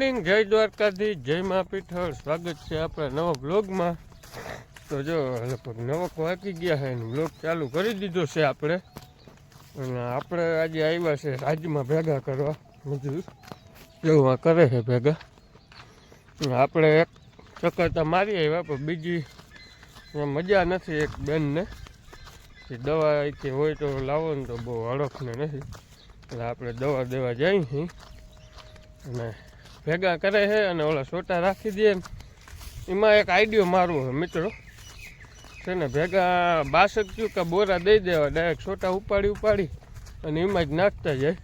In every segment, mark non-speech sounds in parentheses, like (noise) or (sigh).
Morning, જય દ્વારકાથી જય મા પીઠળ. સ્વાગત છે આપણા નવા બ્લોગમાં તો જો, લગભગ નવક વાગી ગયા છે અને બ્લોગ ચાલુ કરી દીધો છે આપણે. અને આપણે આજે આવ્યા છે રાજ્યમાં ભેગા કરવા મજૂર જેવું કરે છે ભેગા. આપણે એક ચક્કરતા મારી આવ્યા, પણ બીજી મજા નથી એક બેનને. દવા અહીંથી હોય તો લાવો ને તો બહુ હડકને નથી. એટલે આપણે દવા દેવા જઈએ છીએ. અને ભેગા કરે છે અને ઓલા સોટા રાખી દે એમાં. એક આઈડિયો મારું છે, મિત્રો. છે ને ભેગા બાસક થયું કે બોરા દઈ દેવા, ડાયરેક્ટ છોટા ઉપાડી ઉપાડી અને એમાં જ નાખતા જાય.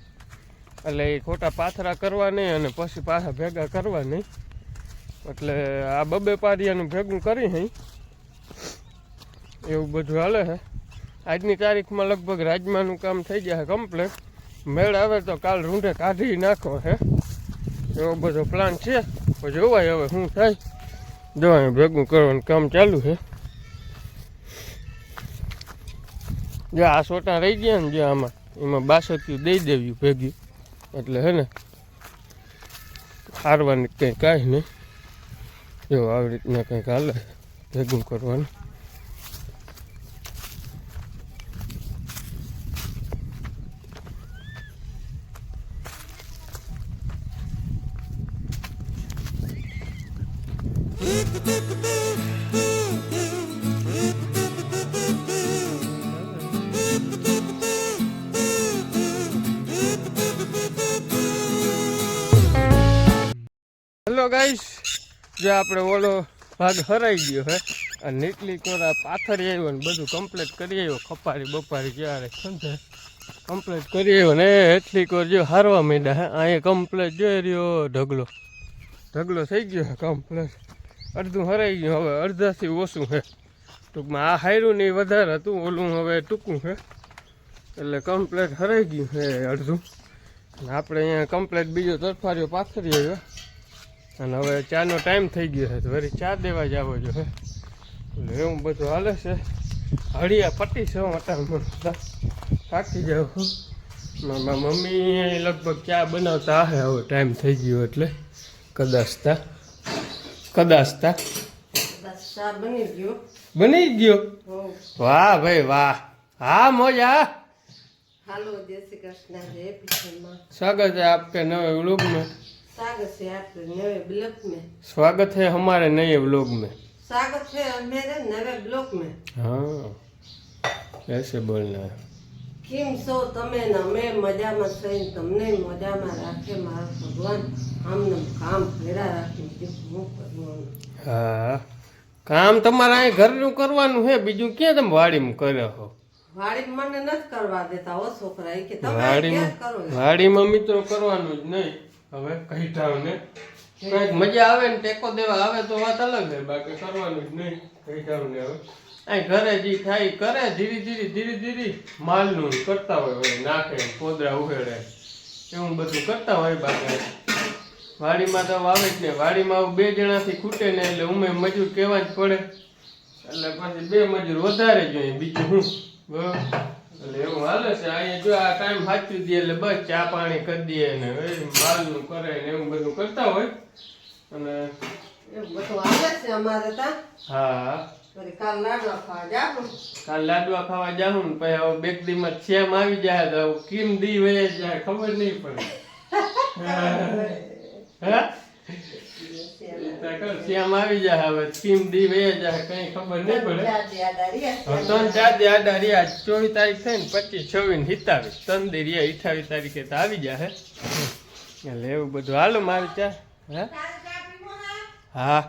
એટલે એ ખોટા પાથરા કરવા નહીં અને પછી પાછા ભેગા કરવા નહીં. એટલે આ બબે પારિયાનું ભેગું કરી હઈ એવું બધું હાલે છે આજની તારીખમાં લગભગ રાજમાનું કામ થઈ જાય કમ્પ્લેટ મેળ આવે તો કાલ રૂંઢે કાઢી નાખો હે. એવો બધો પ્લાન છે. પછી જોવાય હવે શું થાય. જો ભેગું કરવાનું કામ ચાલુ છે. જો આ સોટા રહી ગયા ને જે આમાં, એમાં બાસક્યું દઈ દેવ્યું ભેગ્યું એટલે હે ને, હારવાની કંઈ કાંઈ નહીં. જો આવી રીતના કંઈક હાલે ભેગું કરવાનું. ગાઈસ જે આપણે ઓલો ભાગ હરાઈ ગયો હે અને નીકળી કોરા પાથરી આવ્યો ને બધું કમ્પ્લીટ કરી આવ્યો, ખપારી બપારી ક્યારે સમજે કમ્પ્લીટ કરી આવ્યો ને, એટલી કોર જો હારવા માંડ્યા હે અહીંયા કમ્પ્લીટ જોઈ રહ્યો ઢગલો. ઢગલો થઈ ગયો હે કમ્પ્લીટ અડધું હરાઈ ગયું, હવે અડધાથી ઓછું છે ટૂંકમાં આ હાર્યું નહીં વધારે હતું, ઓલું હવે ટૂંકું હે. એટલે કમ્પ્લીટ હરાઈ ગયું હે અડધું. આપણે અહીંયા કમ્પ્લીટ બીજો તરફાર્યો પાથરી આવ્યો અને હવે ચાનો ટાઈમ થઈ ગયો છે તો વળી ચા દેવા જવો જોઈએ એટલે એવું બધું હાલે છે. હળિયા પટી છે મોટા થાકી જાઉં મારા મમ્મી લગભગ ચા બનાવતા હે હવે ટાઈમ થઈ ગયો એટલે. કદાચ તા કદાચ તા બની ગયો. બની ગયો? વાહ ભાઈ વાહ. હા મોજા. હાલો જય શ્રી કૃષ્ણ જય સ્વાગત છે આપકે નવે વ્લોગમાં. स्वागत है आपके नए ब्लॉक में स्वागत है हमारे नए व्लॉग में स्वागत है मेरे नए ब्लॉक में हाँ ऐसे बोलना है કેમ છો તમે ને અમે મજામાં થઈને તમને મજામાં રાખે મારા ભગવાન આમને કામ ભેરા રાખે બીજું શું કરવાનું હા કામ તમારે અહીં ઘરનું કરવાનું છે બીજું ક્યાં તમે વાડીમાં કર્યો હો વાડી મને નથી કરવા દેતા હો છોકરા એ કે તમે વાડીમાં ક્યાં કરો છો? વાડીમાં મિત્રો કરવાનું જ નહીં હવે કહીટાવને કંઈક મજા આવે ને ટેકો દેવા આવે તો વાત અલગ છે બાકી કરવાનું જ નહીં. કહીટાવને હવે. અહીં ઘરે જે થાય કરે, ધીરે ધીરે ધીરે ધીરે માલનું કરતા હોય હવે નાખે, પોદરા ઉહેડે. એવું બધું કરતા હોય બાકી. વાડીમાં તો વાવે જ ને. વાડીમાં આવું બે જણાથી ખૂટે ને એટલે ઉમે મજૂર કહેવા જ પડે. એટલે પછી બે મજૂર વધારે જોઈએ બીજું બરાબર એટલે એવું હાલે છે અહીંયા જો આ ટાઈમ સાચવી દે એટલે બસ ચા પાણી કરી દઈએ ને માલનું કરે ને એવું બધું કરતા હોય. અને એવું બધું હાલે છે અમારે ત્યાં હા. કાલ લાડવા ખાવા જાવું કાલ લાડવા ખાવા જાઉં ને પછી હવે બેકરીમાં છેમ આવી જાય તો કેમ દી વહે જાય ખબર નહીં પડે. (laughs) હા? શ્યામ આવી જાય હવે? કેમ દી વહે જાય કઈ ખબર નહીં પડે. ત્રણ ચાર દી આડા રહ્યા. ચોવીસ તારીખ થઈ ને પચીસ છવ્વીસ ને સિત્તાવીસ ત્રણ દી રહ્યા અઠાવીસ તારીખે તો આવી જાય એટલે એવું બધું. હાલો મારે ચા હે? હા?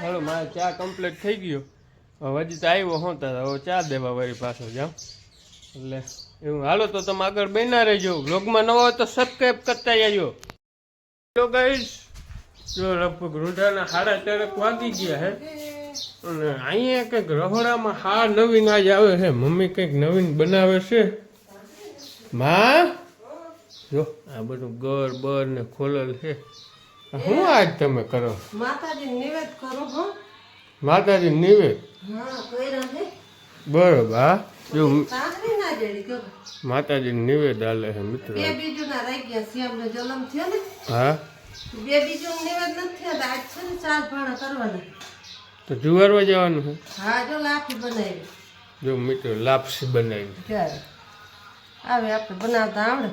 હાલો મારે ચા કમ્પ્લીટ થઈ ગયો. હવે હજી તો આવ્યો હું તો હવે ચા દેવા વળી પાછો જાઉં. એટલે એવું. હાલો તો તમે આગળ બન્યા રહેજો. બ્લોગમાં નવો હોય તો સબસ્ક્રાઈબ કરતા આવજો તો ગાઈસ જો લગભગ રૂઢાના સાડા ચારક વાગી ગયા હે. અને અહીંયા કંઈક રહોડામાં હા નવીન આજ આવે છે મમ્મી કંઈક નવીન બનાવે છે. માં? જો આ બધું ગર બર ને ખોલેલ છે. શું આજ તમે કરો? માતાજી નિવેદ કરો હો. માતાજી નિવેદ? બરોબર હા. જો માતાજી નિવેદ આલે છે મિત્રો. બે બીજું ના રહી ગયા શ્યામ નો જન્મ થયો ને. હા. બે બીજું નિવેદ નથી થયા આજ છે ને ચાર ભાણા કરવાના. તો જુવારવા જવાનું છે? હા જો લાફી બનાવી. જો મિત્રો લાપસી બનાવી. ત્યારે આવે આપણે બનાવતા આવડે.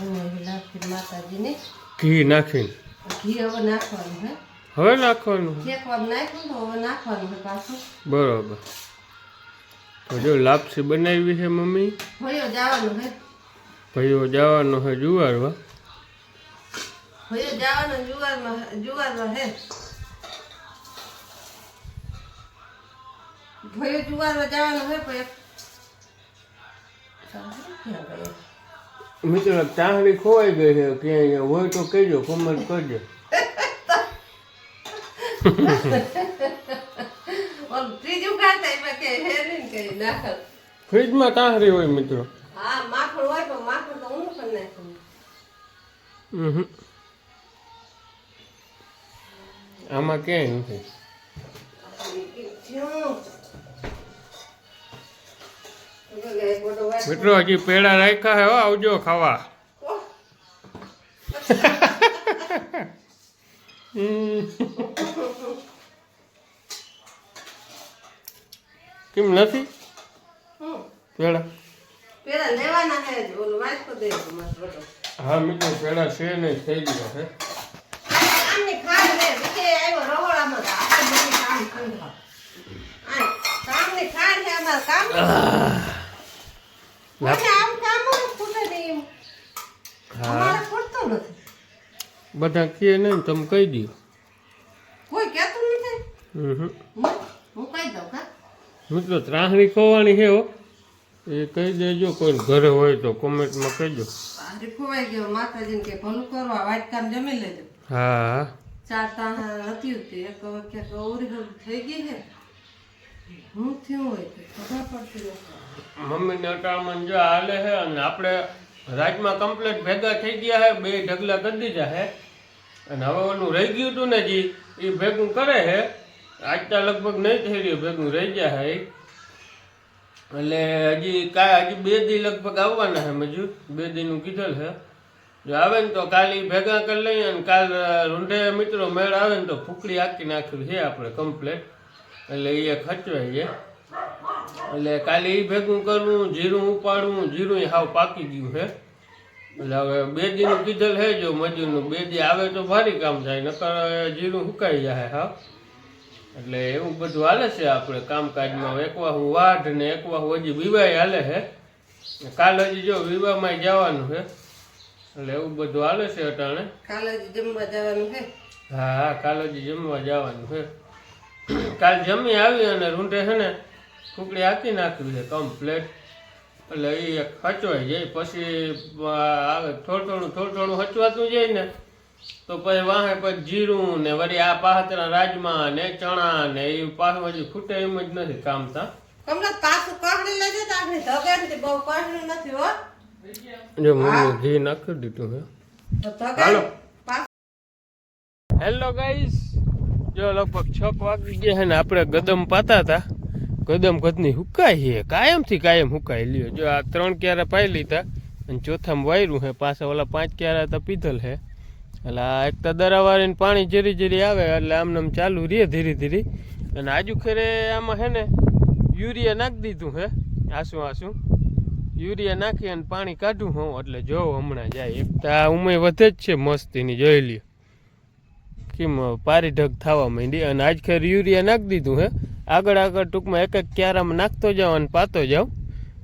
બનાવી લાફી માતાજીને. ઘી નાખીને. ઘી હવે નાખવાનું હે હવે નાખવાનું છે. શેકવામાં નાખ્યું તો હવે નાખવાનું છે પાછું. બરોબર. તો જો લાપસી બનાવી છે મમ્મી? ભયો જવાનું હે ભાઈઓ જવાનો છે જુવારવા? ભયો જવાનું જુવારમાં જુવારમાં હે ભયો જુવારમાં જવાનું હે ભાઈ? મિત્રો ચાહડી ખોવાઈ ગઈ છે ક્યાંય હોય તો કહેજો કોમેન્ટ કરજો ત્રીજું ખાતા એમાં કે હે નહીં કઈ નાખલ ફ્રીજમાં તાહરી હોય મિત્રો હા માખણ હોય પણ માખણ તો હું કરી નાખું હમ આમાં ક્યાંય નથી. મિત્રો હજી પેડા રાખ્યા હે હો, આવજો ખાવા. કેમ નથી? પેડા? લેવાના હે ઓલું વાંચતો દે હા મિત્રો પેડા છે નહીં થઈ ગયા છે. બધી કહે નહીં તમે કહી દો કોઈ કહેતું કા મિત્રો ત્રાહણી ખોવાની છે એ કહી દેજો, કોઈ ઘરે હોય તો કોમેન્ટમાં કહેજો ખોવાઈ ગયો માતાજીને કે ભલું કરવા વાટકામ જમી લેજો હા. ચાર તાણા હતી તે એક ક્યાંક અવરી થઈ ગઈ છે હું થયું હોય તો ખબર પડતી મમ્મીને અટામણ જો હાલે છે અને આપણે રાજમાં કમ્પ્લેટ ભેગા થઈ ગયા હે, બે ઢગલા કરી દીધા હે. અને હવે ઓલું રહી ગયું હતું ને જી એ ભેગું કરે છે આજતા લગભગ નહીં થઈ રહ્યું, ભેગું રહી ગયા હે. એટલે હજી કાંઈ, હજી બે દી લગભગ આવવાના હે મજૂર, બે દીનું કીધેલ છે જો આવે ને તો કાલે એ ભેગા કરી લઈએ અને કાલ રૂંઢે મિત્રો મેળ આવે ને તો ફૂકડી આખી નાખ્યું છે આપણે કમ્પ્લેટ એટલે એ ખચવાય છે. એટલે કાલે એ ભેગું કરવું, જીરું ઉપાડવું, જીરું હાવ પાકી ગયું છે. એટલે હવે બે દીનું કીધેલ છે, જો મજૂરનું બે દી આવે તો ભારી કામ થાય, નકર જીરું સુકાઈ જાય હા એટલે એવું બધું હાલે છે આપણે કામકાજમાં. એકવા હું વાઢ ને એકવા હું હજી વિવાહ હાલે છે. કાલ હજી જો વિવાહમાં જવાનું છે. એટલે એવું બધું હાલે છે અટાણે? કાલે જમવા જવાનું છે. હા હા કાલ જમવા જવાનું છે. કાલ જમી આવી અને રૂંટે છે ને કુકડી આખી નાખવી છે કમ્પ્લેટ એટલે એ હચવાઈ જાય. પછી આવે થોડું થોડું થોડું થોડું હચવાતું જાય ને તો પછી વાહે પછી જીરું ને વળી આ પાહતરા રાજમા ને ચણા ને એ પાછું હજી ખૂટે એમ જ નથી કામ તા કમલા પાછું કાઢી લેજો તો આપણે ધગાડતી બહુ કાઢ્યું નથી હો. જો મમ્મી ઘી નાખી દીધું હે. હાલો. હેલો. ગાઈસ જો લગભગ છ વાગી ગયા છે ને આપણે ગદમ પાતા હતા. ગદમ કદની હુકાય છે કાયમથી કાયમ હુકાઈ લ્યો. જો આ ત્રણ ક્યારે પાઈ લીધા અને ચોથામાં વાયરું છે પાછા ઓલા પાંચ ક્યારા તો પીધલ છે એટલે આ એક તો દરાવાળીને પાણી જરી જરી આવે એટલે આમને આમ ચાલુ રહે ધીરે ધીરે. અને આજુ ખેરે આમાં છે ને યુરિયા નાખી દીધું છે આસું આસું. યુરિયા નાખી અને પાણી કાઢું હું, એટલે જોઉં હમણાં જાય. એક તો આ ઉમય વધે જ છે મસ્તીની, જોઈ લ્યો. કેમ પારી ઢગ થવા માંડી અને આજ ખેર યુરિયા નાખી દીધું, હે? આગળ આગળ ટૂંકમાં એક એક ક્યારામાં નાખતો જાઉં અને પાતો જાઉં.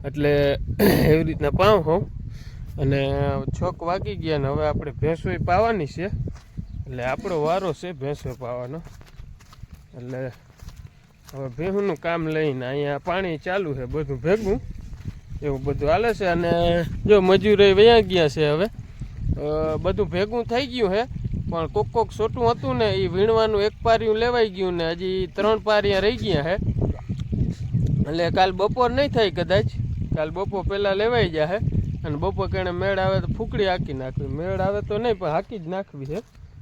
એટલે એવી રીતના પાઉં હોઉં અને છોક વાગી ગયા ને હવે આપણે ભેંસોય પાવાની છે. એટલે આપણો વારો છે ભેંસો પાવાનો. એટલે હવે ભેહુંનું કામ લઈને અહીંયા પાણી ચાલુ છે, બધું ભેગું. એવું બધું હાલે છે. અને જો મજૂરે વયા ગયા છે હવે. બધું ભેગું થઈ ગયું છે પણ કોક કોક છોટું હતું ને એ વીણવાનું એક પારિયું લેવાઈ ગયું ને, હજી ત્રણ પારિયા રહી ગયા હે. એટલે કાલ બપોર નહીં થાય કદાચ. કાલ બપોર પહેલાં લેવાઈ જાય અને બપોર કણે મેળ આવે તો ફૂકડી હાકી નાખવી. મેળ આવે તો નહીં, પણ હાકી જ નાખવી છે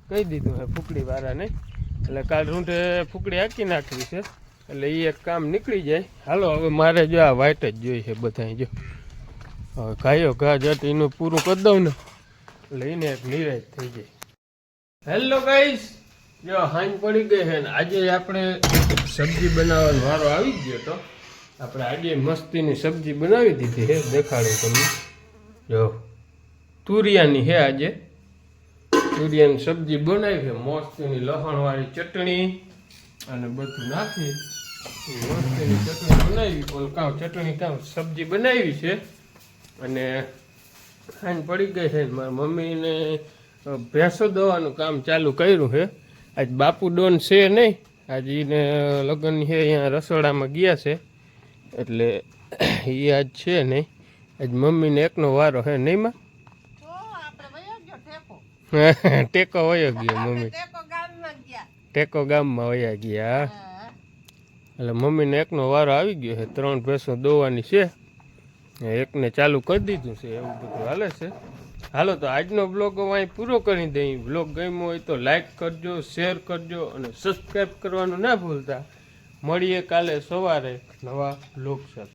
કહી દીધું હે ફૂકડી વાળાને એટલે કાલ રૂંઢે ફૂકડી હાકી નાખવી છે. એટલે એ એક કામ નીકળી જાય. હાલો, હવે મારે જો આ વાઇટ જ જોઈ છે બધાય, જો. હવે ગાયો ઘા જટ એનું પૂરું કરી દઉં ને લઈને એક નિરાશ થઈ જાય. હેલો ગાઈસ જો હાંજ પડી ગઈ છે ને, આજે આપણે સબ્જી બનાવવાનો વારો આવી જ ગયો તો. આપણે આજે મસ્તીની સબ્જી બનાવી દીધી છે, દેખાડું તમને. જો, તુરિયાની છે આજે. તુરિયાની સબ્જી બનાવી છે, મસ્તીની લસણવાળી ચટણી અને બધું નાખી. ચટણી બનાવી ઓલ કાં ચટણી કાં સબ્જી બનાવી છે અને ખાઈને પડી ગઈ છે મારા મમ્મીને ભેંસો દવાનું કામ ચાલુ કર્યું છે આજ બાપુ ડોન છે નહીં આજ એને લગ્ન છે અહીંયા રસોડામાં ગયા છે એટલે એ આજ છે નહીં આજ મમ્મીને એકનો વારો છે નહીં માં ટેકો વયો ગયો. મમ્મી ટેકો ગામમાં વયા ગયા. એટલે મમ્મીને એકનો વારો આવી ગયો છે. ત્રણ ભેંસો દોવાની છે. એકને ચાલુ કરી દીધું છે. એવું બધું હાલે છે. હાલો, તો આજનો બ્લોગ અહીં પૂરો કરી દઈ બ્લોગ ગમ્યો હોય તો લાઈક કરજો, શેર કરજો અને સબસ્ક્રાઈબ કરવાનું ના ભૂલતા. મળીએ કાલે સવારે નવા બ્લોગ સાથે.